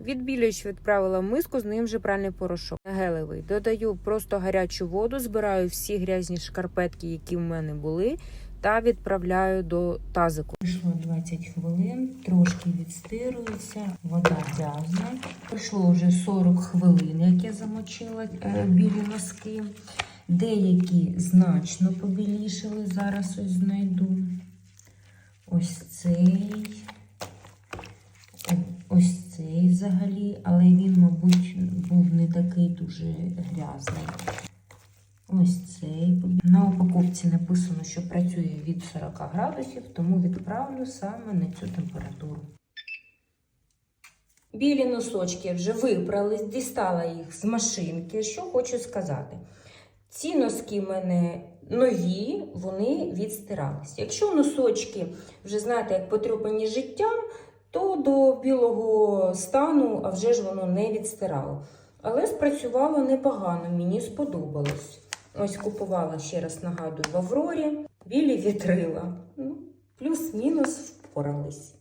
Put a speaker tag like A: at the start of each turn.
A: Відбілюючи відправила в миску, з ним же пральний порошок гелевий. Додаю просто гарячу воду, збираю всі грязні шкарпетки, які в мене були, та відправляю до тазику.
B: Пройшло 20 хвилин, трошки відстирується, вода в'язне. Пройшло вже 40 хвилин, як я замочила е, білі носки. Деякі значно побілішали, зараз ось знайду. Ось цей. Взагалі, але він, мабуть, був не такий дуже грязний. Ось цей. На упаковці написано, що працює від 40 градусів, тому відправлю саме на цю температуру. Білі носочки вже випрались, дістала їх з машинки. Що хочу сказати. Ці носки в мене нові, вони відстирались. Якщо носочки вже знаєте, як потріпані життям, то до білого стану, а вже ж воно не відстирало. Але спрацювало непогано, мені сподобалось. Ось купувала ще раз нагадую в Аврорі, білі вітрила. Ну, плюс-мінус впорались.